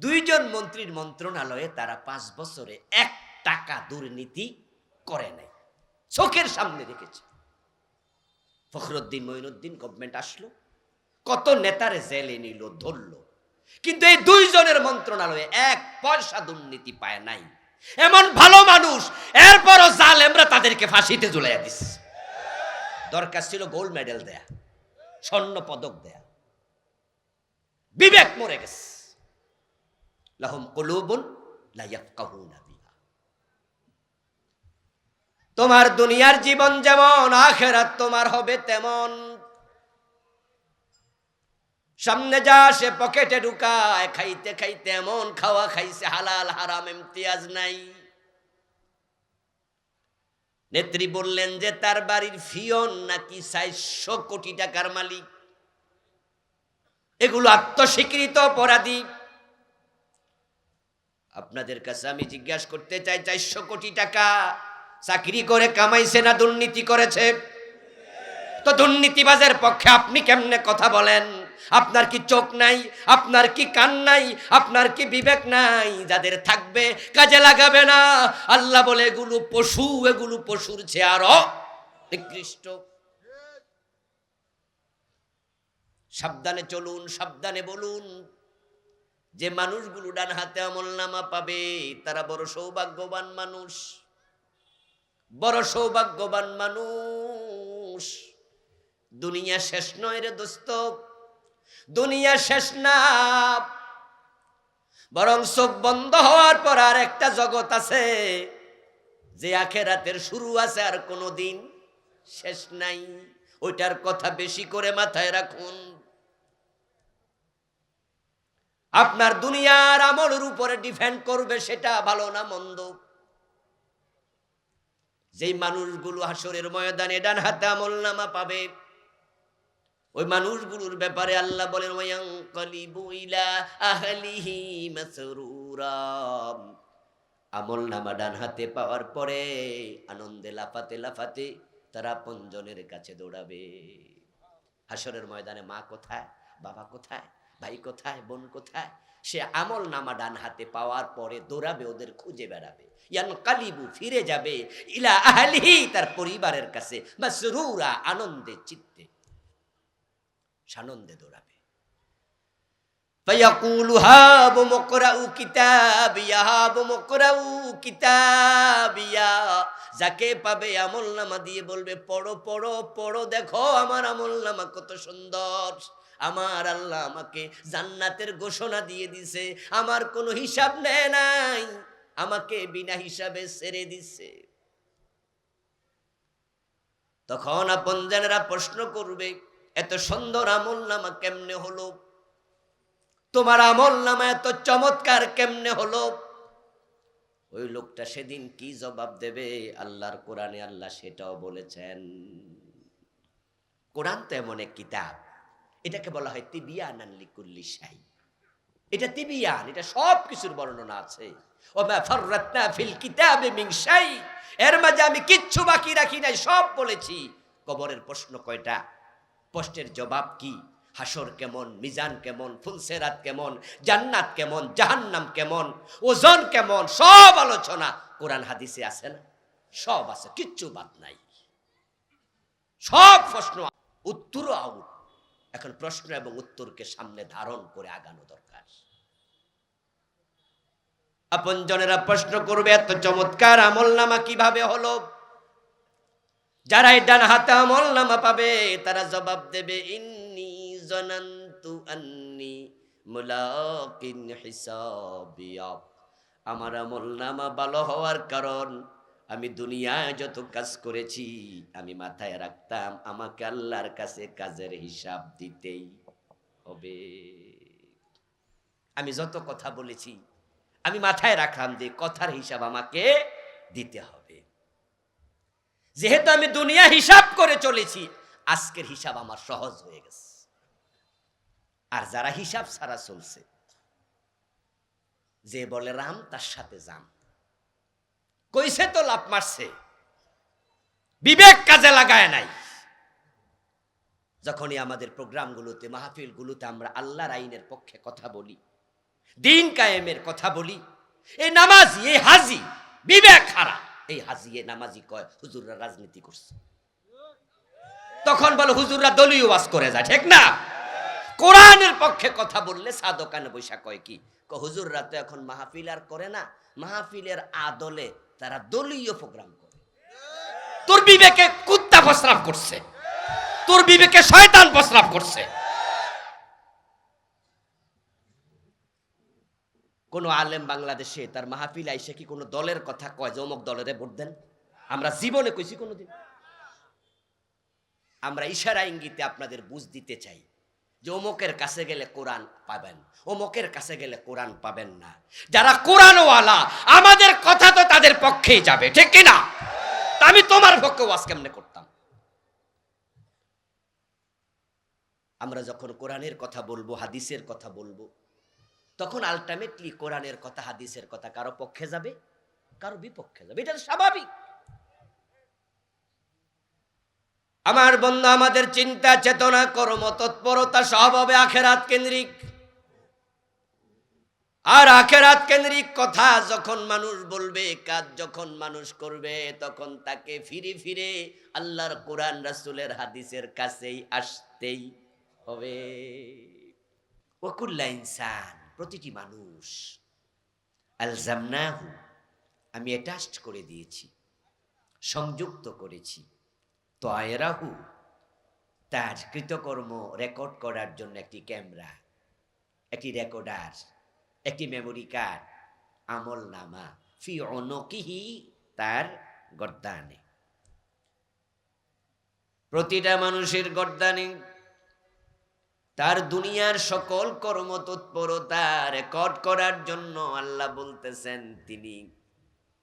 দুইজন মন্ত্রীর মন্ত্রণালয়ে তারা পাঁচ বছরে এক টাকা দুর্নীতি করে নাই। চোখের সামনে দেখেছে। ফখরুদ্দিন, মঈনুদ্দিন গভর্নমেন্ট আসলো। কত নেতারে জেলে নিল, ধরলো। কিন্তু এই দুইজনের মন্ত্রণালয়ে এক পয়সা দুর্নীতি পায় নাই। এমন ভালো মানুষ, এরপরও জাল জালেমরা তাদেরকে ফাঁসিতে ঝুলাইয়া দিস দরকার ছিল গোল্ড মেডেল দেয়া, স্বর্ণ পদক দেয়া। বিবেক মরে গেছে। লাহুম কুলুবুন তোমার দুনিয়ার জীবন যেমন, আখেরাত তোমার হবে তেমন। সামনে যা সে পকেটে ঢুকায়, খাইতে খাইতে এমন, খাওয়া খাইছে হালাল, হারাম, ইমতিয়াজ নাই। নেত্রী বললেন যে, তার বাড়ির ফিয়ন নাকি চারশো কোটি টাকার মালিক। এগুলো আত্মস্বীকৃত অপরাধী। আপনাদের কাছে আমি জিজ্ঞাসা করতে চাই, চারশো কোটি টাকা চাকরি করে কামাইছে না দুর্নীতি করেছে? তো দুর্নীতিবাজের পক্ষে আপনি কেমনে কথা বলেন? আপনার কি চোখ নাই? আপনার কি কান নাই? আপনার কি বিবেক নাই? যাদের থাকবে কাজে লাগাবে না। আল্লাহ বলে, এগুলো পশু, এগুলো পশুর চেয়ে আরও নিকৃষ্ট। সাবধানে চলুন, সাবধানে বলুন। যে মানুষগুলো ডান হাতে আমল নামা পাবে, তারা বড় সৌভাগ্যবান মানুষ। বড় সৌভাগ্যবান মানুষ। দুনিয়া শেষ নয় রে দোস্ত। দুনিয়া শেষ না। বরং চোখ বন্ধ হওয়ার পর আর একটা জগৎ আছে, যে আখেরাতের শুরু আছে আর কোনো দিন শেষ নাই। ওইটার কথা বেশি করে মাথায় রাখুন। আপনার দুনিয়ার আমলের উপরে ডিপেন্ড করবে সেটা ভালো না মন্দ। যেই মানুষগুলো হাসরের ময়দানে ডান হাতে আমল নামা পাবে, ওই মানুষগুলোর ব্যাপারে আল্লাহ বলেন আমল নামা ডান হাতে পাওয়ার পরে আনন্দে লাফাতে লাফাতে তারা পঞ্জনের কাছে দৌড়াবে। হাসরের ময়দানে মা কোথায়? বাবা কোথায়? ভাই কোথায় বোন কোথায় সে আমল নামা ডান হাতে পাওয়ার পরে দৌড়াবে ওদের খুঁজে বেড়াবে ইয়ান কালিবু ফিরে যাবে ইলা আহলিহি তার পরিবারের কাছে মাসরুরা আনন্দে চিত্তে সানন্দে দৌড়াবে فيقول هاب مقرأ كتابيا هاب مقرأ كتابيا যাকে পাবে আমল নামা দিয়ে বলবে পড়ো পড়ো পড়ো দেখো আমার আমল নামা কত সুন্দর আমার আল্লাহ আমাকে জান্নাতের ঘোষণা দিয়ে দিছে, আমার কোনো হিসাব নেয় নাই, আমাকে বিনা হিসাবে ছেড়ে দিছে। তখন আপনজনেরা প্রশ্ন করবে, এত সুন্দর আমল নামা কেমনে হলো? তোমার আমল নামা এত চমৎকার কেমনে হলো? ওই লোকটা সেদিন কি জবাব দেবে? আল্লাহর কোরআনে আল্লাহ সেটাও বলেছেন। কোরআন তো এমন এক কিতাব। এটাকে বলা হয় তিবিয়ান আনলিকুল্লি শাই। এটা তিবিয়ান, এটা সব কিছুর বর্ণনা আছে। এর মাঝে আমি কিচ্ছু বাকি রাখি নাই, সব বলেছি। কবরের প্রশ্ন কয়টা? প্রশ্নের জবাব কি? হাসর কেমন, মিজান কেমন, ফুলসেরাত কেমন, জান্নাত কেমন, জাহান্নাম কেমন, ওজন কেমন, সব আলোচনা কোরআন হাদিসে আছে না? সব আছে, কিচ্ছু বাদ নাই। সব প্রশ্ন, উত্তরও আউট এখন প্রশ্ন এবং উত্তরকে সামনে ধারণ করে আগানো দরকার। আপন জনেরা প্রশ্ন করবে, এত চমৎকার আমল নামা কীভাবে হলো? যারা ডান হাতে আমল নামা পাবে, তারা জবাব দেবে, ইন্নি জনান্তু আন্নি মুলাকিন হিসাবিয়া। আমার আমল নামা ভালো হওয়ার কারণ আমি দুনিয়ায় যত কাজ করেছি, আমি মাথায় রাখতাম, আমাকে আল্লাহর কাছে কাজের হিসাব দিতেই হবে। আমি যত কথা বলেছি, আমি মাথায় রাখলাম যে কথার হিসাব আমাকে দিতে হবে। যেহেতু আমি দুনিয়া হিসাব করে চলেছি, আজকের হিসাব আমার সহজ হয়ে গেছে। আর যারা হিসাব ছাড়া চলছে, যে বলে রাম, তার সাথে যাম। কইছে তো লাভ মারছে। বিবেক কাজে লাগায় নাই। যখনই আমাদের প্রোগ্রামগুলোতে, মাহফিলগুলোতে আমরা আল্লাহর আইনের পক্ষে কথা বলি, দিন কায়েমের কথা বলি এই নামাজি এই হাজি, বিবেক হারা। এই হাজি এই নামাজি কয়, হুজুররা রাজনীতি করছে। তখন বলো হুজুররা দলীয় ওয়াজ করে যায়, ঠিক না? কোরআনের পক্ষে কথা বললে সা দোকানে বৈশা কয় ক হুজুররা তো এখন মাহফিল আর করে না। মাহফিলের আদলে তারা দলীয় প্রোগ্রাম করে। তোর বিবেকে কুত্তা প্রস্রাব করছে। তোর বিবেকে শয়তান প্রস্রাব করছে। কোন আলেম বাংলাদেশে তার মাহফিল আইসে কি কোনো দলের কথা কয় যে অমুক দলের ভোট দেন? আমরা জীবনে কইছি কোনোদিন। আমরা ইশারা ইঙ্গিতে আপনাদের বুঝ দিতে চাই। যে অমুকের কাছে গেলে কোরআন পাবেন অমুকের কাছে গেলে কোরআন পাবেন না যারা কোরআনওয়ালা আমাদের কথা তো তাদের পক্ষেই যাবে ঠিক কিনা আমি তোমার পক্ষে ওয়াজ কেমনে করতাম আমরা যখন কোরআনের কথা বলব হাদিসের কথা বলব তখন আলটিমেটলি কোরআনের কথা হাদিসের কথা কারও পক্ষে যাবে কারও বিপক্ষে যাবে এটা স্বাভাবিক আমার বন্ধু, আমাদের চিন্তা, চেতনা, কর্ম, তৎপরতা সব হবে আখেরাত কেন্দ্রিক। আর আখেরাত কেন্দ্রিক কথা যখন মানুষ বলবে, কাজ যখন মানুষ করবে, তখন তাকে ফিরে ফিরে আল্লাহর কোরআন, রাসুলের হাদিসের কাছেই আসতেই হবে। ওকুল্লা ইনসান, প্রতিটি মানুষ। আলজামনাহু, আমি অ্যাটাচড করে দিয়েছি, সংযুক্ত করেছি। তয়রাহু তার কৃতকর্ম রেকর্ড করার জন্য একটি ক্যামেরা একটি রেকর্ডার একটি মেমোরি কার্ড আমল নামা ফি অনকিহি তার গর্দানে। প্রতিটা মানুষের গর্দানে, তার দুনিয়ার সকল কর্ম তৎপরতা রেকর্ড করার জন্য আল্লাহ বলতেছেন, তিনি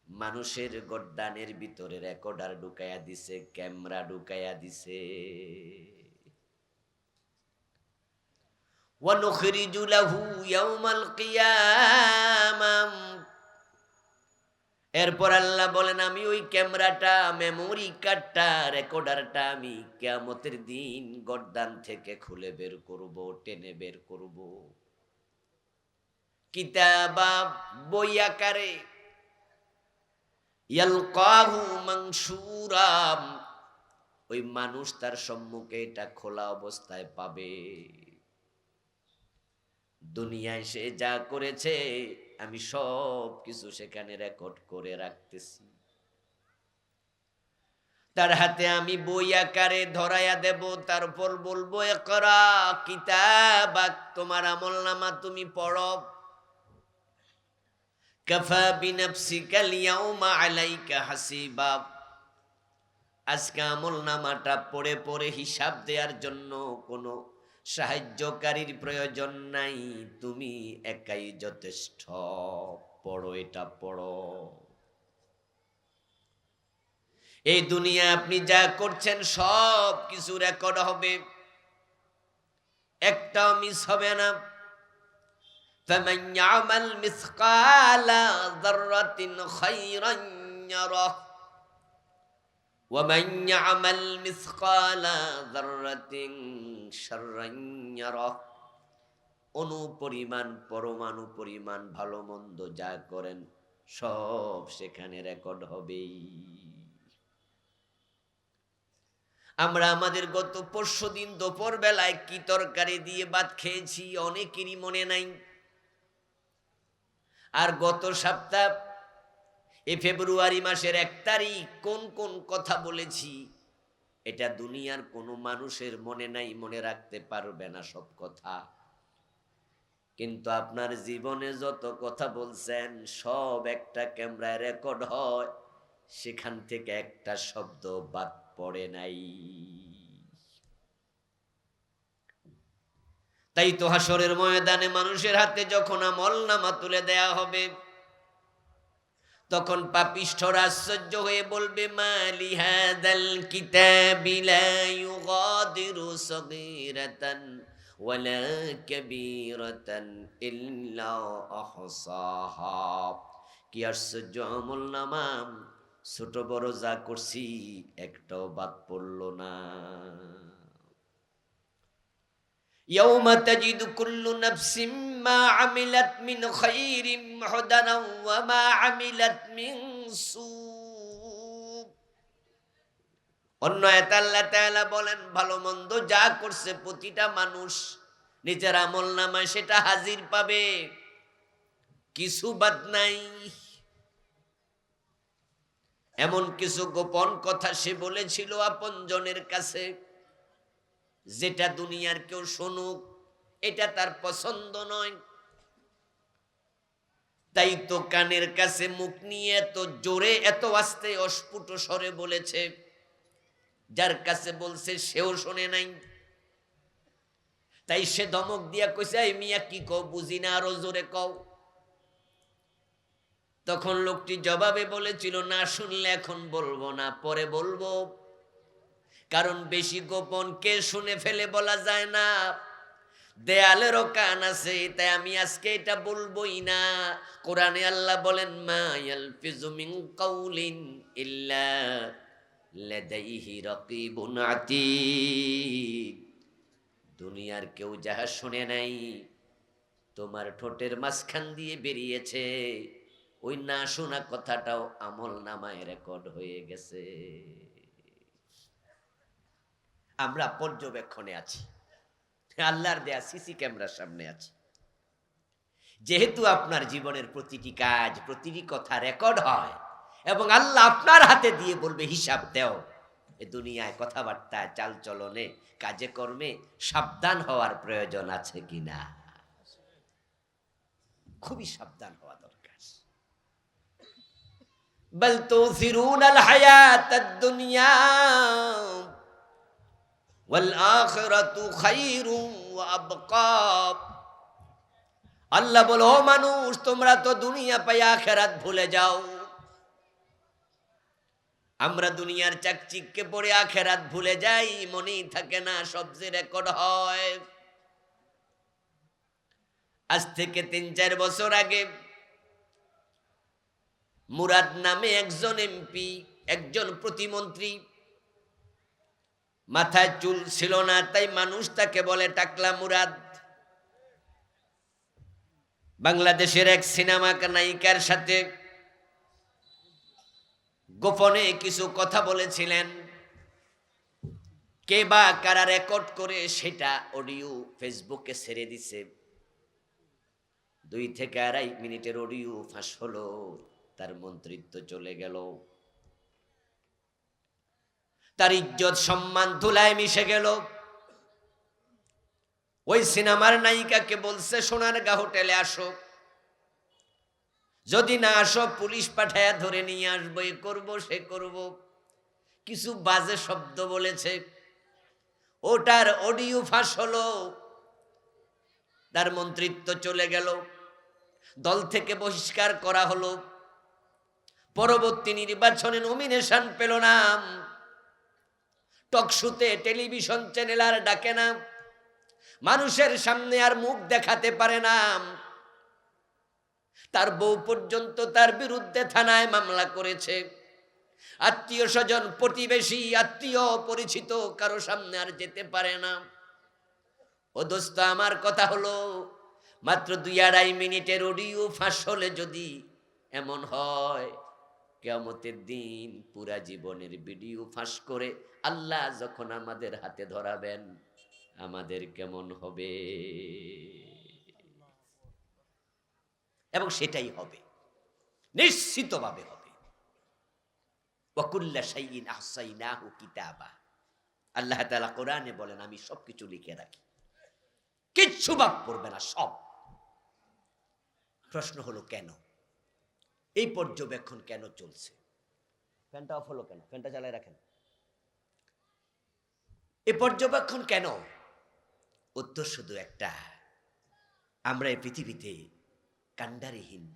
মানুষের গড্ডানের ভিতরে রেকর্ডার ঢুকাইয়া দিছে ক্যামেরা ঢুকাইয়া দিছে وَنُخْرِجُ لَهُ يَوْمَ الْقِيَامَةِ এরপর আল্লাহ বলেন আমি ওই ক্যামেরাটা মেমোরি কার্ডটা রেকর্ডারটা আমি কেয়ামতের দিন গর্দান থেকে খুলে বের করব টেনে বের করব কিতাবা বই আকারে ওই মানুষ তার সম্মুখে এটা খোলা অবস্থায় পাবে। দুনিয়ায় সে যা করেছে, আমি সব কিছু সেখানে রেকর্ড করে রাখতেছি। তার হাতে আমি বই আকারে ধরাইয়া দেব, তারপর বলব করা কিতাব তোমার আমল নামা তুমি পড়ো। কাফা বিনাফসিকা লিয়াউমা আলাইকা হাসিবা। আজকে আমল নামাটা পড়ে পড়ে হিসাব দেওয়ার জন্য কোনো সাহায্যকারীর প্রয়োজন নাই। তুমি একাই যথেষ্ট। পড়ো, এটা পড়ো। এই দুনিয়া আপনি যা করছেন সব কিছু রেকর্ড হবে। একটাও মিস হবে না। فمن يعمل مثقال ذرة خيرا يره ومن يعمل مثقال ذرة شرا يره অনু পরিমাণ পরমাণু পরিমাণ ভালো মন্দ যা করেন সব সেখানে রেকর্ড হবেই আমরা আমাদের গত পরশু দিন দুপুর বেলায় কি তরকারি দিয়ে ভাত খেয়েছি অনেকেরই মনে নাই আর গত সপ্তাহ, এ ফেব্রুয়ারি মাসের এক তারিখ, কোন কোন কথা বলেছি? এটা দুনিয়ার কোনো মানুষের মনে নাই, মনে রাখতে পারবে না সব কথা। কিন্তু আপনার জীবনে যত কথা বলছেন, সব একটা ক্যামেরায় রেকর্ড হয়, সেখান থেকে একটা শব্দ বাদ পড়ে নাই। তাই তো হাসরের ময়দানে মানুষের হাতে যখন আমল নামা তুলে দেয়া হবে, তখন পাপিষ্ঠরা আশ্চর্য হয়ে বলবে, মালি হাদাল কিতাবি লা ইউগাদিরু সগীরাতান ওয়ালা কাবীরাতান ইল্লা আহসাহা। কি আশ্চর্য আমল নামা, ছোট বড় যা করছি একটাও বাদ পড়ল না। يوم تجد كل نفس ما عملت من خير محضرا وما عملت من سوء অন্য আয়াতে আল্লাহ তাআলা বলেন ভালো মন্দ যা করছে প্রতিটা মানুষ নিজের আমল নামায় সেটা হাজির পাবে কিছু বাদ নাই এমন কিছু গোপন কথা সে বলেছিল আপনজনের কাছে যেটা দুনিয়ার কেউ শুনুক, এটা তার পছন্দ নয়। তাই তো কানের কাছে মুখ নিয়ে এত জোরে, এত আস্তে অস্ফুট স্বরে বলেছে। যার কাছে বলছে, সেও শোনে নাই। তাই সে ধমক দিয়া কইছে, এই মিয়া, কি কও? বুঝি না, আরও জোরে কও। তখন লোকটি জবাবে বলেছিল, না, শুনলে এখন বলব না, পরে বলব। কারণ বেশি গোপন কে শুনে ফেলে বলা যায় না। দেয়ালেরও কান আছে, তাই আমি আজকে এটা বলবোই না। কোরআনে আল্লাহ বলেন, মা কাউলিন ইল্লা দুনিয়ার কেউ যাহা শুনে নাই, তোমার ঠোঁটের মাঝখান দিয়ে বেরিয়েছে। ওই না শোনা কথাটাও আমল নামায় রেকর্ড হয়ে গেছে। আমরা পর্যবেক্ষণে আছি। আল্লাহর দেয়া সিসি ক্যামেরার সামনে আছি। যেহেতু আপনার জীবনের প্রতিটি কাজ, প্রতিটি কথা রেকর্ড হয় এবং আল্লাহ আপনার হাতে দিয়ে বলবে, হিসাব দেও। এ দুনিয়ায় কথাবার্তা, চালচলনে, কাজে কর্মে সাবধান হওয়ার প্রয়োজন আছে কিনা খুবই সাবধান হওয়া দরকার। বল তো সিরুন আল হায়াত দুনিয়া আল্লাহ বলো, "ও মানুষ, তোমরা তো দুনিয়া পাই আখেরাত ভুলে যাও। আমরা দুনিয়ার চাকচিককে পড়ে আখেরাত ভুলে যাই, মনেই থাকে না সবচেয়ে রেকর্ড হয়। আজ থেকে তিন চার বছর আগে মুরাদ নামে একজন এমপি, একজন প্রতিমন্ত্রী মাথায় চুল ছিল না, তাই মানুষ তাকে বলে টাকলা মুরাদ। বাংলাদেশের এক সিনেমা নায়িকার সাথে গোপনে কিছু কথা বলেছিলেন। কে বা কারা রেকর্ড করে সেটা অডিও ফেসবুকে ছেড়ে দিছে। দুই থেকে আড়াই মিনিটের অডিও ফাঁস হলো, তার মন্ত্রিত্ব চলে গেল। তার ইজ্জত সম্মান ধুলায় মিশে গেল। ওই সিনেমার নায়িকাকে বলছে, সোনার গা হোটেলে আসো। যদি না আসো, পুলিশ পাঠায়া ধরে নিয়ে আসব, এ করব, সে করব। কিছু বাজে শব্দ বলেছে। ওটার অডিও ফাঁস হলো। তার মন্ত্রিত্ব চলে গেল। দল থেকে বহিষ্কার করা হলো। পরবর্তী নির্বাচনে নমিনেশন পেল না। টকশুতে টেলিভিশন চ্যানেল আর ডাকে না। মানুষের সামনে আর মুখ দেখাতে পারে না। তার বউ পর্যন্ত তার বিরুদ্ধে থানায় মামলা করেছে। আত্মীয় স্বজন প্রতিবেশী, আত্মীয়, পরিচিত কারও সামনে আর যেতে পারে না। ও দোস্ত, আমার কথা হলো, মাত্র দুই আড়াই মিনিটের অডিও ফাঁস হলে যদি এমন হয় কেমতের দিন পুরা জীবনের ভিডিও ফাঁস করে আল্লাহ যখন আমাদের হাতে ধরাবেন, আমাদের কেমন হবে? এবং সেটাই হবে। নিশ্চিতভাবে হবে। আল্লাহ তাআলা কোরআনে বলেন, আমি সবকিছু লিখে রাখি। কিচ্ছু বাদ পড়বে না, সব। প্রশ্ন হলো কেন? এই পর্যবেক্ষণ কেন চলছে? ফ্যানটা অফ হলো কেন? ফ্যানটা চালায় রাখেন। এই পর্যবেক্ষণ কেন? উত্তর শুধু একটা। আমরা এই পৃথিবীতে কান্ডারিহীন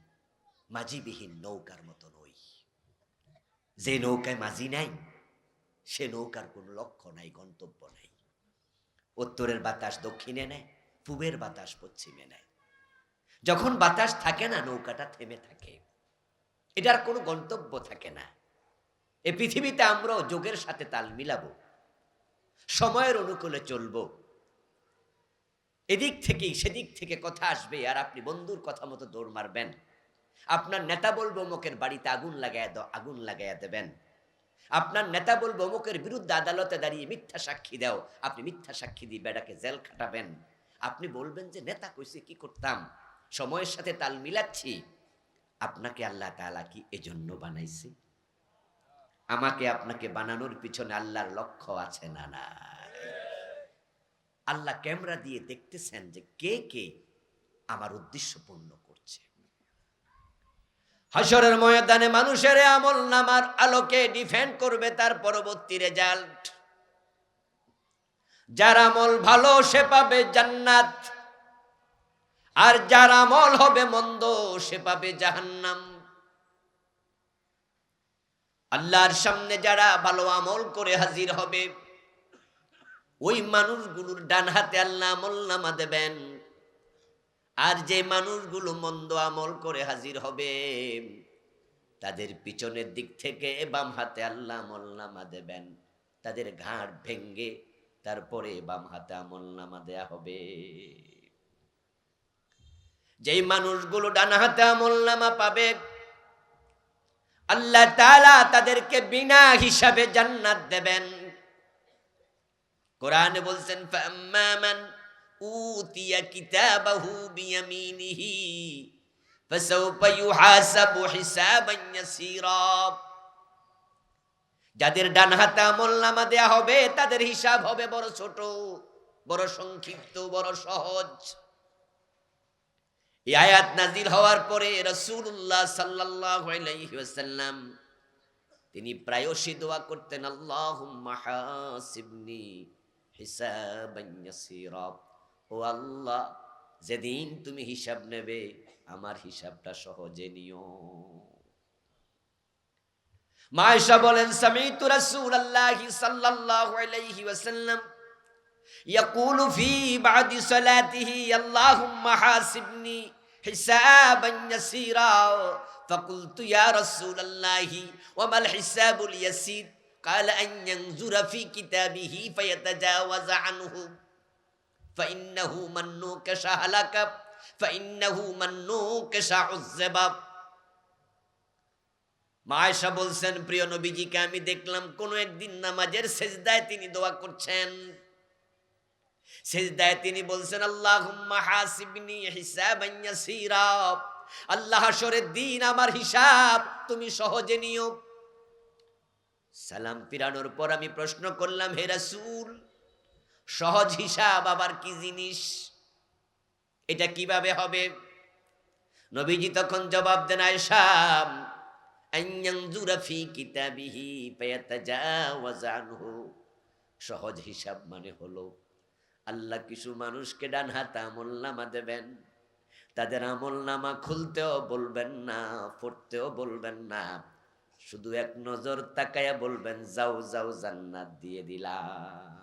মাঝিবিহীন নৌকার মতো নই। যে নৌকায় মাঝি নাই, সে নৌকার কোনো লক্ষ্য নাই, গন্তব্য নাই। উত্তরের বাতাস দক্ষিণে নেয়, পূবের বাতাস পশ্চিমে নেয়। যখন বাতাস থাকে না, নৌকাটা থেমে থাকে। এটার কোনো গন্তব্য থাকে না। এ পৃথিবীতে আমরাও যোগের সাথে তাল মিলাবো। সময়ের অনুকূলে চলব। এদিক থেকে সেদিক থেকে কথা আসবে আর আপনি বন্ধুর কথা মতো দৌড় মারবেন। আপনার নেতা বলব অমুকের বাড়িতে আগুন লাগাইয়া দাও আগুন লাগাইয়া দেবেন। আপনার নেতা বলব অমুকের বিরুদ্ধে আদালতে দাঁড়িয়ে মিথ্যা সাক্ষী দাও। আপনি মিথ্যা সাক্ষী দিয়ে বেটাকে জেল খাটাবেন। আপনি বলবেন যে, নেতা কইছে কি করতাম? সময়ের সাথে তাল মিলাচ্ছি। আপনাকে আল্লাহ তাআলা কি এজন্য বানাইছে? আমাকে আপনাকে বানানোর পিছনে আল্লাহর লক্ষ্য আছে না না আল্লাহ ক্যামেরা দিয়ে দেখতেছেন যে কে কে আমার উদ্দেশ্য পূর্ণ করছে। হাসরের ময়দানে মানুষের আমল নামার আলোকে ডিফেন্ড করবে তার পরবর্তী রেজাল্ট যার আমল ভালো, সে পাবে জান্নাত। আর যার আমল হবে মন্দ, সে পাবে জাহান্নাম। আল্লাহর সামনে যারা ভালো আমল করে হাজির হবে, ওই মানুষগুলোর ডান হাতে আল্লাহ আমল নামা দেবেন। আর যে মানুষগুলো মন্দ আমল করে হাজির হবে, তাদের পিছনের দিক থেকে বাম হাতে আল্লাহ আমল নামা দেবেন। তাদের ঘাড় ভেঙ্গে তারপরে বাম হাতে আমল নামা দেয়া হবে। যেই মানুষগুলো ডান হাতে আমল নামা পাবে আল্লাহ তালা তাদেরকে বিনা হিসাবে জান্নাত দেবেন। কোরআনে বলছেন ফাম্মা মান উতিয়া কিতাবাহু বিয়ামিনিহি, ফাসাউফা ইউহাসাবু হিসাবান ইয়াসীরা। যাদের ডান হাতে আমল নামা দেয়া হবে, তাদের হিসাব হবে বড় ছোট, বড় সংক্ষিপ্ত, বড় সহজ। এই আয়াত নাজিল হওয়ার পরে রাসূলুল্লাহ সাল্লাল্লাহু আলাইহি ওয়াসাল্লাম, তিনি প্রায়শই দোয়া করতেন, আল্লাহুম্মা হাসিবনি হিসাবান ইয়াসীরা। ও আল্লাহ, যেদিন তুমি হিসাব নেবে, আমার হিসাবটা সহজে নিও। মায়েশা বলেন, সামিতু রাসূলুল্লাহি সাল্লাল্লাহু আলাইহি ওয়াসাল্লাম يقول في بعد صلاته اللهم حاسبني حسابا يسيرا فقلت يا رسول الله وما الحساب اليسير قال أن ينظر في كتابه فيتجاوز عنه فإنه من نوكش هلك فإنه من نوكش عذب মায়েশা বলছেন প্রিয় নবীজিকে আমি দেখলাম কোন একদিন নামাজের সেজদায় তিনি দোয়া করছেন সেজদায় তিনি বলছেন, আল্লাহুম্মা হাসিবনি হিসাবান ইয়াসীরা। আল্লাহ হাসরের দিন আমার হিসাব, তুমি সহজে নিও। সালাম ফিরানোর পর আমি প্রশ্ন করলাম, হে রাসূল, সহজ হিসাব আবার কি জিনিস? এটা কীভাবে হবে? নবীজি তখন জবাব দেন আইয়ানজুরা ফি কিতাবিহি ফায়াতাজাওয়াজ আনহু সহজ হিসাব মানে হলো আল্লাহ কিছু মানুষকে ডান হাতে আমল নামা দেবেন তাদের আমল নামা খুলতেও বলবেন না পড়তেও বলবেন না শুধু এক নজর তাকায়া বলবেন যাও যাও জান্নাত দিয়ে দিলাম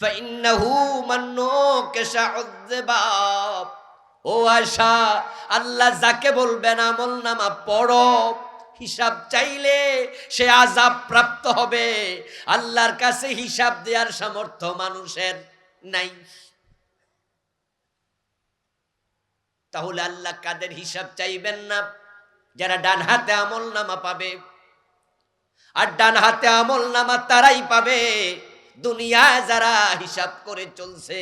فإنه من نوكش عذب ও আশা আল্লাহ যাকে বলবেন আমল নামা পড়ো হিসাব চাইলে সে আজাব প্রাপ্ত হবে। আল্লাহর কাছে হিসাব দেওয়ার সামর্থ্য মানুষের নাই। তাহলে আল্লাহ কাদের হিসাব চাইবেন না? যারা ডান হাতে আমল নামা পাবে, আর ডান হাতে আমল নামা তারাই পাবে। দুনিয়ায় যারা হিসাব করে চলছে,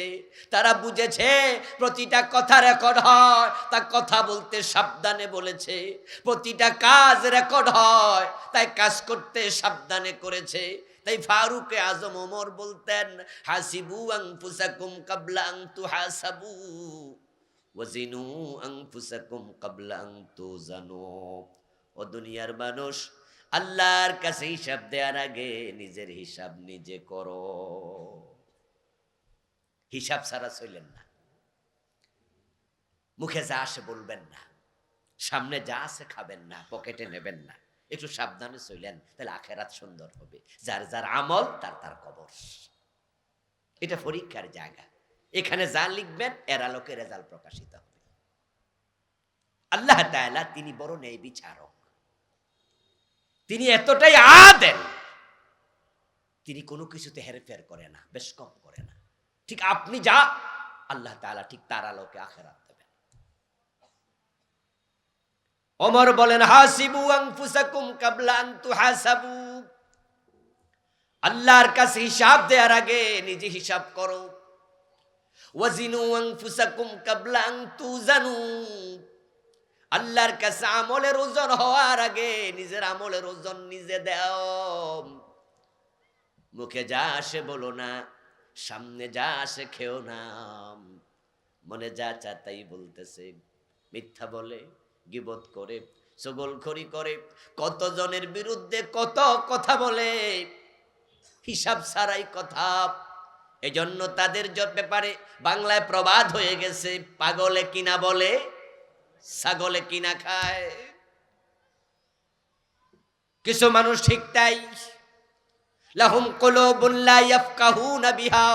তারা বুঝেছে প্রতিটা কথা রেকর্ড হয়। তা কথা বলতে সাবধানে বলেছে। প্রতিটা কাজ রেকর্ড হয়। তাই কাজ করতে সাবধানে করেছে। তাই ফারুকে আজম ওমর বলতেন, হাসিবু আংফুসাকুম কাবলা আং তু হাসাবু ওয়াজিনু আংফুসাকুম কাবলা আং তু জানো ও দুনিয়ার মানুষ আল্লাহর কাছে হিসাব দেওয়ার আগে নিজের হিসাব নিজে করো। হিসাব ছাড়া চললেন না। মুখে যা আসে বলবেন না। সামনে যা আছে খাবেন না, পকেটে নেবেন না। একটু সাবধানে চললেন তাহলে আখেরাত সুন্দর হবে। যার যার আমল, তার তার কবর। এটা পরীক্ষার জায়গা। এখানে যা লিখবেন, এর আলোকে রেজাল্ট প্রকাশিত হবে। আল্লাহ তিনি বড় ন্যায় বিচারক তিনি এতটাই আদেন তিনি কোনো কিছুতে হেরফের করে না, বেশ কম করে না। ঠিক আপনি যা, আল্লাহ তাআলা ঠিক তার আলোকে আখেরাত দেবেন। ওমর বলেন, হাসিবু আনফুসাকুম কাবলা আন তুহাসাবু। আল্লাহর কাছে হিসাব দেওয়ার আগে নিজে হিসাব করো। ওয়াজিনু আনফুসাকুম কাবলা আন তুজানু। আল্লাহর কাছে আমলের ওজন হওয়ার আগে নিজের আমলের ওজন নিজে দেও। মুখে যা আসে বলো না, সামনে যা আসে খেও না। মনে যা চা তাই বলতেছে, মিথ্যা বলে, গিবত করে সগলখড়ি করে কত জনের বিরুদ্ধে কত কথা বলে, হিসাব ছাড়াই কথা। এজন্য তাদের ব্যাপারে বাংলায় প্রবাদ হয়ে গেছে, পাগলে কিনা বলে ছাগলে কিনা খায়? কিছু মানুষ ঠিক তাই। লাহুম কুলুবুন লা ইয়াফকাহুনা বিহা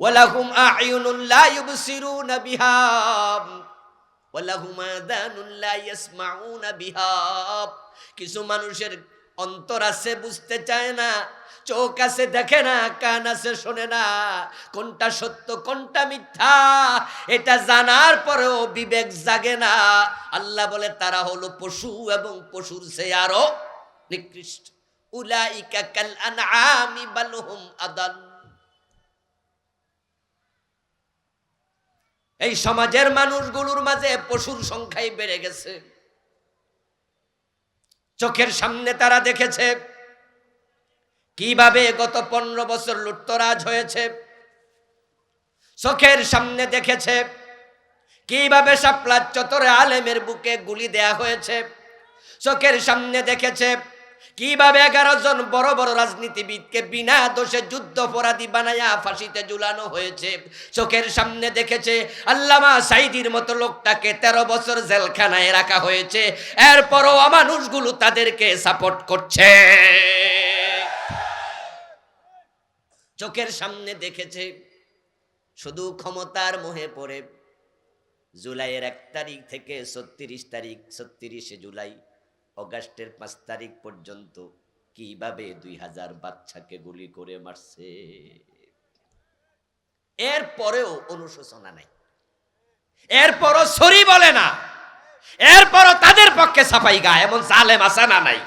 ওয়ালাহুম আ'য়ুনুন লা ইউবসিরুনা বিহা ওয়ালাহুম আযানুন লা ইয়াসমাউনা বিহা। কিছু মানুষের অন্তর আছে, বুঝতে চায় না, চোখ আছে, দেখে না, কান আছে, শোনে না, কোনটা সত্য, কোনটা মিথ্যা, এটা জানার পরেও বিবেক জাগে না। আল্লাহ বলে, তারা হলো পশু এবং পশুর সে আরও নিকৃষ্ট। কাল আদাল। এই সমাজের মানুষগুলোর মাঝে পশুর সংখ্যাই বেড়ে গেছে। চোখের সামনে তারা দেখেছে। কীভাবে গত পনেরো বছর লুটতরাজ হয়েছে। চোখের সামনে দেখেছে। কীভাবে সাপলার চতরে আলেমের বুকে গুলি দেয়া হয়েছে। চোখের সামনে দেখেছে। কীভাবে এগারো জন বড় বড় রাজনীতিবিদকে বিনা দোষে যুদ্ধ অপরাধী বানায়া ফাঁসিতে ঝুলানো হয়েছে? চোখের সামনে দেখেছে আল্লামা সাইদির মতো লোকটাকে তেরো বছর জেলখানায় রাখা হয়েছে। এরপরও অমানুষগুলো তাদেরকে সাপোর্ট করছে। চোখের সামনে দেখেছে শুধু ক্ষমতার মোহে পড়ে। জুলাইয়ের এক তারিখ থেকে ছত্রিশ তারিখ, ছত্রিশে জুলাই। অগাস্টের পাঁচ তারিখ পর্যন্ত কীভাবে দুই হাজার বাচ্চাকে গুলি করে মারছে? এর পরেও অনুশোচনা নাই। এরপরও সরি বলে না। এরপরও তাদের পক্ষে সাফাই গা, এমন জালেম আসানা নাই?